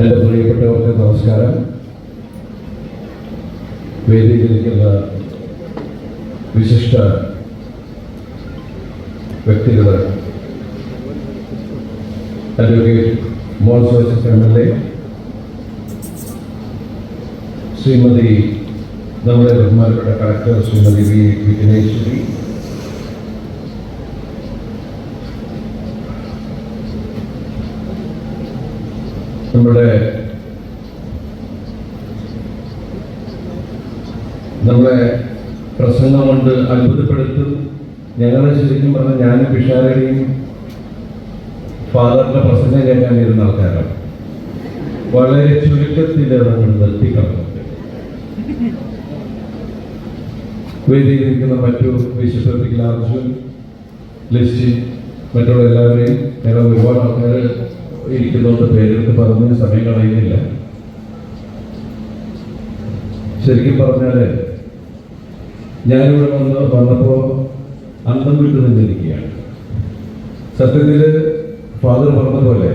എന്റെ പ്രിയപ്പെട്ടവർക്ക് നമസ്കാരം. വേദിയിലിരിക്കുന്ന വിശിഷ്ട വ്യക്തികൾ advocate Mol Joseph M L A Shrimati നമ്മുടെ ബഹുമാനപ്പെട്ട കളക്ടർ ശ്രീമതി വി വിഘ്നേശ്വരി നമ്മുടെ നമ്മളെ പ്രസംഗം കൊണ്ട് അത്ഭുതപ്പെടുത്തും. ഞങ്ങൾ ശരിക്കും പറഞ്ഞാൽ ഞാനും പിഷാരടിയും ഫാദറിന്റെ പ്രസംഗം കേൾക്കാൻ ഇരുന്ന ആൾക്കാരാണ്. വളരെ ചുരുക്കത്തിൽ നമ്മൾ നിർത്തിക്കളഞ്ഞു വേദിയിലിരിക്കുന്ന മറ്റു വിശുദ്ധത്തിൽ അർജുൻ ലിസ്റ്റിൻ മറ്റുള്ള എല്ലാവരെയും ഞങ്ങൾ ഒരുപാട് ആൾക്കാർ ഇരിക്കുന്നതുകൊണ്ട് പേരെടുത്ത് പറഞ്ഞ് സമയം കളയുന്നില്ല. ശരിക്കും പറഞ്ഞാൽ ഞാനിവിടെ വന്ന് വന്നപ്പോൾ അന്തം വിട്ടു നിന്നിരിക്കുകയാണ്. സത്യത്തിൽ ഫാദർ പറഞ്ഞ പോലെ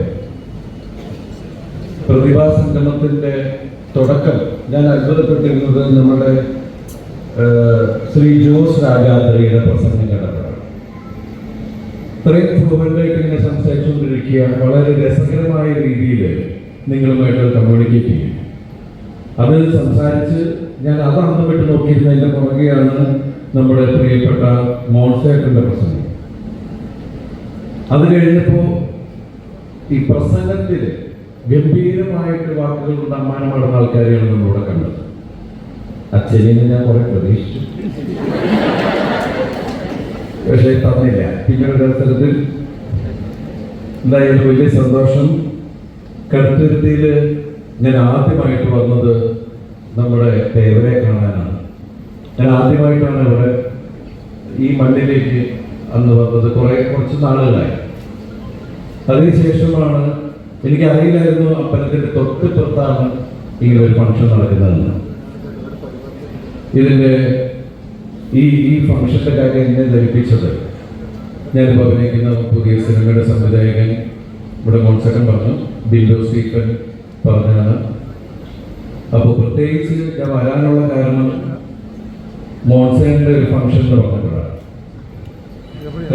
പ്രതിഭാ സംഗമത്തിന്റെ തുടക്കം ഞാൻ അത്ഭുതപ്പെട്ടിരുന്നത് നമ്മുടെ ശ്രീ ജോസ് രാജാദ്രിയുടെ പ്രസംഗം കണ്ടപ്പോഴാണ് ഇത്രയും ഫ്ലുവന്റായിട്ട് ഇങ്ങനെ സംസാരിച്ചുകൊണ്ടിരിക്കുക വളരെ രസകരമായ രീതിയിൽ നിങ്ങളുമായിട്ട് കമ്മ്യൂണിക്കേറ്റ് ചെയ്യും. അത് സംസാരിച്ച് ഞാൻ അത് അന്ന് വിട്ട് നോക്കിയിരുന്നതിന്റെ പുറകെയാണ് നമ്മുടെ പ്രിയപ്പെട്ട മോൺസേട്ടന്റെ പ്രസംഗം. അത് കഴിഞ്ഞപ്പോൾ ഈ പ്രസംഗത്തിൽ ഗംഭീരമായിട്ട് വാക്കുകൾ കൊണ്ട് അമ്മാനം അമ്മാനമാടുന്ന ആൾക്കാരെയാണ് നമ്മളിവിടെ കണ്ടത്. അച്ഛനെ ഞാൻ കുറെ പ്രതീക്ഷിച്ചു. പക്ഷേ തന്നില്ല പിന്നെ ഒരു അവസരത്തിൽ എന്തായാലും വലിയ സന്തോഷം. കടുത്തുരുത്തിയിൽ ഞാൻ ആദ്യമായിട്ട് വന്നത് നമ്മുടെ ദേവനെ കാണാനാണ്. ഞാൻ ആദ്യമായിട്ടാണ് ഇവിടെ ഈ മണ്ണിലേക്ക് അന്ന് വന്നത്. കുറേ കുറച്ച് നാളുകളായി. അതിനുശേഷമാണ് എനിക്ക് അറിയില്ലായിരുന്നു അമ്പലത്തിന്റെ തൊട്ടിപ്പുറത്താണ് ഇങ്ങനെ ഒരു ഫംഗ്ഷൻ നടക്കുന്നതെന്ന്. ഇതിന്റെ ഈ ഈ ഫംഗ്ഷന്റെ കാര്യം എന്നെ ധരിപ്പിച്ചത്. ഞാനിപ്പോൾ അഭിനയിക്കുന്ന പുതിയ സിനിമയുടെ സംവിധായകൻ ഇവിടെ മോൺസക്കൻ പറഞ്ഞു. ബിൻഡോ സ്റ്റീഫൻ പറഞ്ഞാണ് അപ്പോൾ പ്രത്യേകിച്ച് ഞാൻ വരാനുള്ള കാരണം മോൺസേന്റെ ഒരു ഫംഗ്ഷൻ എന്ന് പറഞ്ഞപ്പോഴാണ്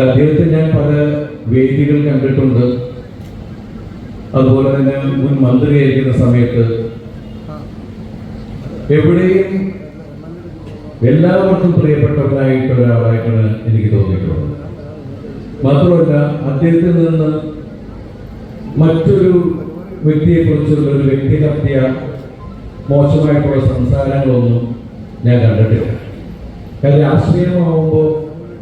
അദ്ദേഹത്തെ ഞാൻ പല വേദികൾ കണ്ടിട്ടുണ്ട്. അതുപോലെ തന്നെ മുൻ മന്ത്രിയായിരിക്കുന്ന സമയത്ത് എവിടെയും എല്ലാവർക്കും പ്രിയപ്പെട്ടവരായിട്ട് ഒരാളായിട്ടാണ് എനിക്ക് തോന്നിയിട്ടുള്ളത്. മാത്രമല്ല അദ്ദേഹത്തിൽ നിന്ന് മറ്റൊരു വ്യക്തിയെക്കുറിച്ചുള്ള ഒരു വ്യക്തിഹത്യ മോശമായിട്ടുള്ള സംസാരങ്ങളൊന്നും ഞാൻ കണ്ടിട്ടില്ല. കാര്യം രാഷ്ട്രീയമാവുമ്പോൾ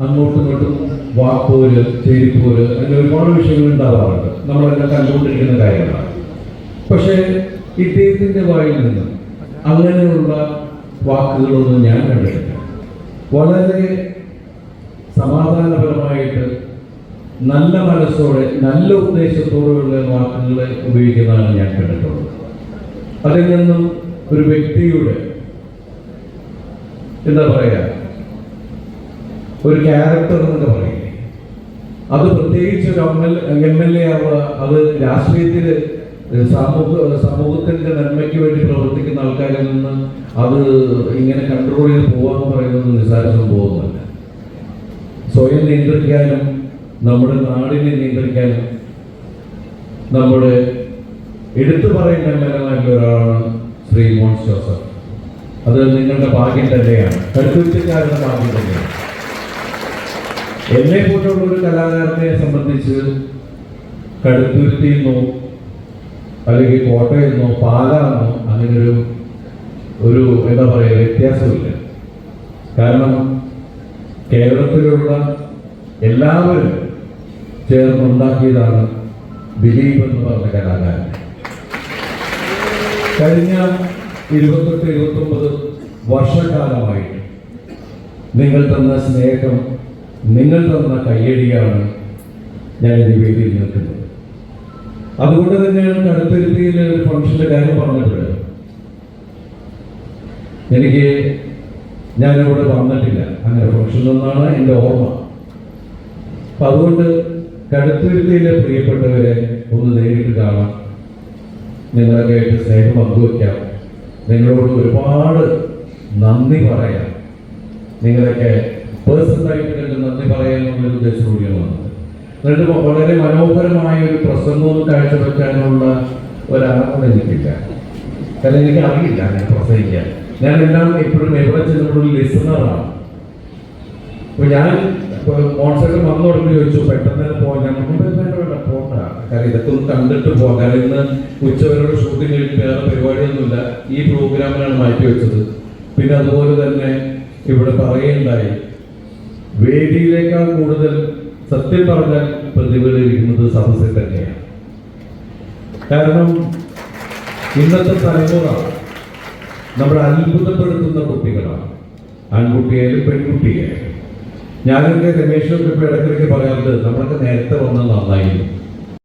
അങ്ങോട്ടും ഇങ്ങോട്ടും വാക്കൂര് ചേരിപ്പൂര് അങ്ങനെ ഒരുപാട് വിഷയങ്ങൾ ഉണ്ടാവാറുണ്ട്. നമ്മളെല്ലാം കണ്ടുകൊണ്ടിരിക്കുന്ന കാര്യങ്ങളാണ്. പക്ഷേ ഇദ്ദേഹത്തിന്റെ വായിൽ നിന്ന് അങ്ങനെയുള്ള വാക്കുകളൊന്നും ഞാൻ കണ്ടിട്ടില്ല. വളരെ സമാധാനപരമായിട്ട് നല്ല മനസ്സോടെ നല്ല ഉദ്ദേശത്തോടെയുള്ള വാക്കുകളെ ഉപയോഗിക്കുന്നതാണ് ഞാൻ കണ്ടിട്ടുള്ളത്. അതിൽ നിന്നും ഒരു വ്യക്തിയുടെ എന്താ പറയുക ഒരു ക്യാരക്ടർ എന്നൊക്കെ പറയില്ലേ. അത് പ്രത്യേകിച്ച് ഒരു എം എൽ എ ആവുക അത് രാഷ്ട്രീയത്തിൽ സമൂഹ സമൂഹത്തിന്റെ നന്മയ്ക്ക് വേണ്ടി പ്രവർത്തിക്കുന്ന ആൾക്കാരിൽ നിന്ന് അത് ഇങ്ങനെ കൺട്രോൾ ചെയ്ത് പറയുന്നത് നിസ്സാര സംഭവമൊന്നുമല്ല സ്വയം നിയന്ത്രിക്കാനും നമ്മുടെ നാടിനെ നിയന്ത്രിക്കാനും നമ്മുടെ എടുത്തു പറയുന്ന എം ഒരാളാണ് ശ്രീ മോൻസ് ജോസഫ്. അത് നിങ്ങളുടെ ഭാഗ്യം തന്നെയാണ്. കരുത്തുറ്റക്കാരുടെ ഭാഗ്യം തന്നെയാണ്. എന്നെ പോലുള്ള ഒരു കലാകാരനെ സംബന്ധിച്ച് കടുത്തുരുത്തിയിൽ അല്ലെങ്കിൽ കോട്ടയെന്നോ പാലാന്നോ അങ്ങനൊരു ഒരു എന്താ പറയുക വ്യത്യാസമില്ല. കാരണം കേരളത്തിലുള്ള എല്ലാവരും ചേർന്നുണ്ടാക്കിയതാണ് ദിലീപ് എന്ന് പറഞ്ഞ കലാകാരൻ. കഴിഞ്ഞ ഇരുപത്തെട്ട് ഇരുപത്തൊമ്പത് വർഷക്കാലമായിട്ട് നിങ്ങൾ തന്ന സ്നേഹം നിങ്ങൾ തന്ന കയ്യടിയാണ് ഞാൻ ഈ വേദിയിൽ നിൽക്കുന്നത്. അതുകൊണ്ട് തന്നെയാണ് കടുത്തുരുത്തിയിൽ ഒരു ഫംഗ്ഷന്റെ കാര്യം പറഞ്ഞിട്ടുള്ളത്. എനിക്ക് ഞാനിവിടെ വന്നിട്ടില്ല. അങ്ങനെ ഫംഗ്ഷൻ എന്നാണ് എന്റെ ഓർമ്മ. അപ്പൊ അതുകൊണ്ട് കടുത്തുരുത്തിയിലെ പ്രിയപ്പെട്ടവരെ ഒന്ന് നേരിട്ട് കാണാം. നിങ്ങളൊക്കെ ആയിട്ട് സ്നേഹം പങ്കുവയ്ക്കാം നിങ്ങളോട് ഒരുപാട് നന്ദി പറയാം. നിങ്ങളൊക്കെ പേഴ്സണലായിട്ട് നന്ദി പറയാൻ പറയാനുള്ള കൂടിയാണ് എന്നിട്ട് വളരെ മനോഹരമായ ഒരു പ്രസംഗവും കാഴ്ചവെക്കാനുള്ള ഒരാളെ എനിക്കില്ല. കാരണം എനിക്ക് അറിയില്ല ഞാൻ പ്രസംഗിക്കാൻ. ഞാൻ എല്ലാം എപ്പോഴും എവിടെ ചെന്നപ്പോഴും ലിസണറാണ് അപ്പൊ ഞാൻ മോൺസൈഡ് വന്നു തുടങ്ങി ചോദിച്ചു പെട്ടെന്ന് പോകാൻ "വേണ്ട, പോകണ്ട കാരണം ഇതൊക്കെ ഒന്ന് കണ്ടിട്ട് പോകാം കാരണം ഇന്ന് ഉച്ചവരോട് ഷൂട്ടിംഗ് കഴിഞ്ഞ് വേറെ പരിപാടിയൊന്നുമില്ല. ഈ പ്രോഗ്രാമിനാണ് മാറ്റി വെച്ചത്. പിന്നെ അതുപോലെ തന്നെ ഇവിടെ പറയുണ്ടായി വേദിയിലേക്കാൾ കൂടുതൽ സത്യം പറഞ്ഞാൽ പ്രതിഫലിക്കുന്നത് സദസ്സിൽ തന്നെയാണ്. കാരണം ഇന്നത്തെ തലമുറ നമ്മളെ അത്ഭുതപ്പെടുത്തുന്ന കുട്ടികളാണ്. ആൺകുട്ടിയായാലും പെൺകുട്ടിയായാലും. ഞാനൊക്കെ രമേശൊക്കെ ഇടയ്ക്കിടയ്ക്ക് പറയാറുണ്ട് നമ്മളൊക്കെ നേരത്തെ വന്നത് നന്നായിരുന്നു.